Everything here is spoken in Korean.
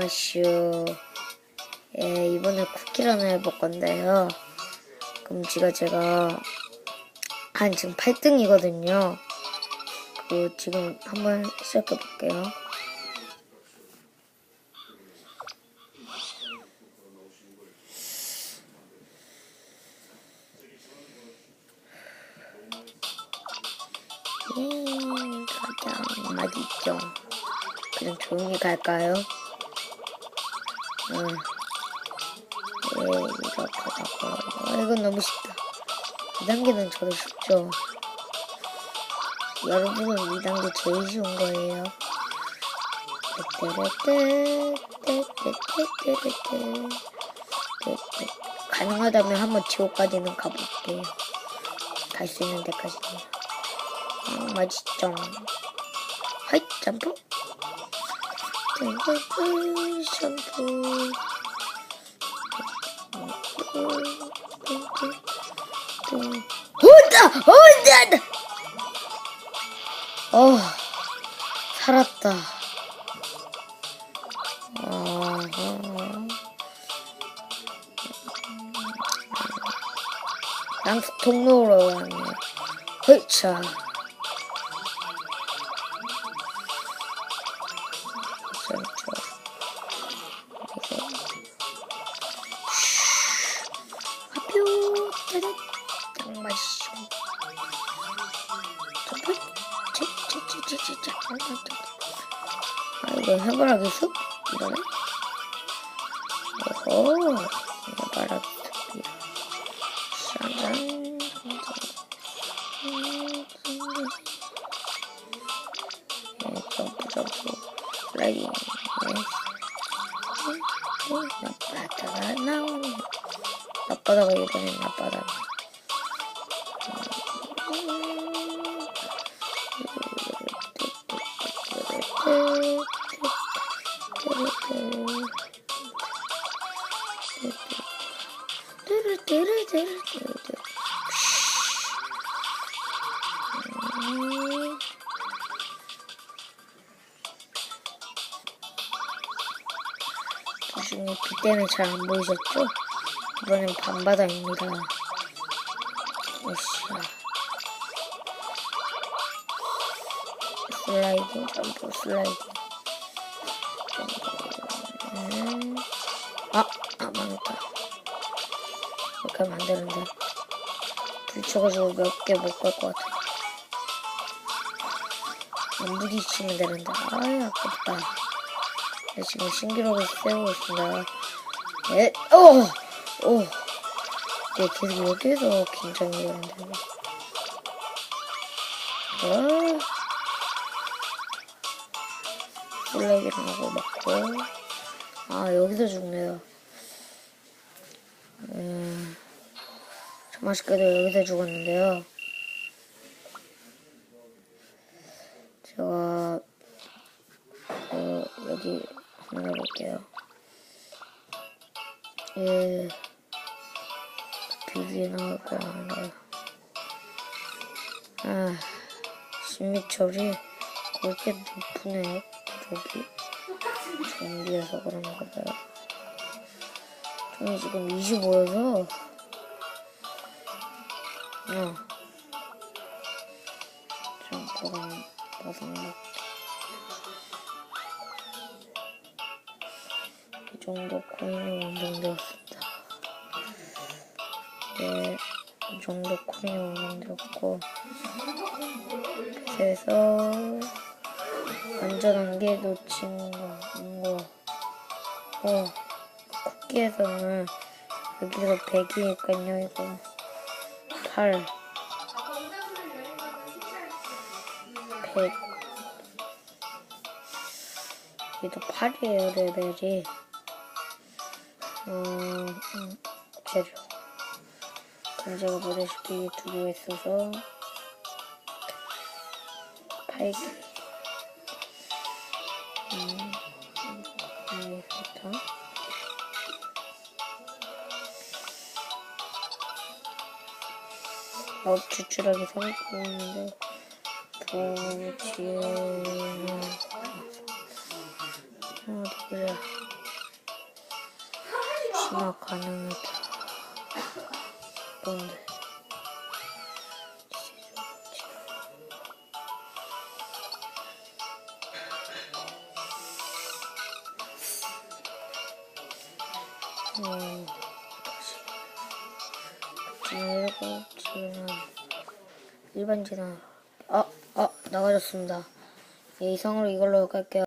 안녕하슈. 예, 이번에 쿠키런을 해볼 건데요. 그럼 지가 제가 한 지금 8등이거든요. 그 지금 한번 시작해 볼게요. 음, 가장 맛있죠. 그냥 조용히 갈까요? 응. 네, 이렇게 하다가. 아, 이건 너무 쉽다. 2단계는 저도 쉽죠. 여러분은 2단계 제일 쉬운 거예요. 가능하다면 한번 지옥까지는 가볼게요. 갈 수 있는 데까지는. 음, 맛있죠. 하이, 점프. 샴푸. 혼자! 혼자! 어, 살았다. 아, 양수 통로로 왔네. 헐차. 하표 짜잔 딱 맛있어. 아 이거 해바라기 숲? 이거네? 오호. 해바라기 숲이야. 짜잔. 네, 점프 점프 라이딩 네. 나빠다가 나오네 앞바다가 이번엔 앞바다. 나 중에 비 때문에 잘 안 보이셨죠? 이번엔 밤바다입니다. 으쌰. 슬라이딩, 점프, 슬라이딩. 음. 아, 아, 망했다. 이렇게 하면 안 되는데. 부딪혀가지고 몇 개 못 갈 것 같아. 안 부딪히면 되는데. 아이, 아깝다. 네, 지금 신기록을 세우고 있습니다. 예, 어! 오, 네, 계속 여기서 긴장이 되는데. 어, 플레이를 하고 먹고. 아, 여기서 죽네요. 음, 참 맛있게도 여기서 죽었는데요. 제가, 어, 여기 한번 해볼게요. 예. 비비 나올 거야, 나. 아, 신미철이 그렇게 높으네, 저기. 전기에서 그런가 봐요. 저는 지금 25여서, 어. 점프가 버섯먹 이 정도 코인이 완성되었습니다. 네, 이 정도 코인이 완성되었고 그래서 안전한 게 놓친 거, 거. 어, 쿠키에서는 여기서 100이니까요, 이거 8, 100. 얘도 8이에요, 레벨이. 어, 음, 재료. 그럼 제가 보다시피 두개 있어서, 팔기. 음, 음, 좋다. 어, 추출하게 삼고 있는데, 도지는, 어디 보자. 진화 가능하다. 뭔데? 음, 일반 진화 아, 아 나가졌습니다 예, 이상으로 이걸로 갈게요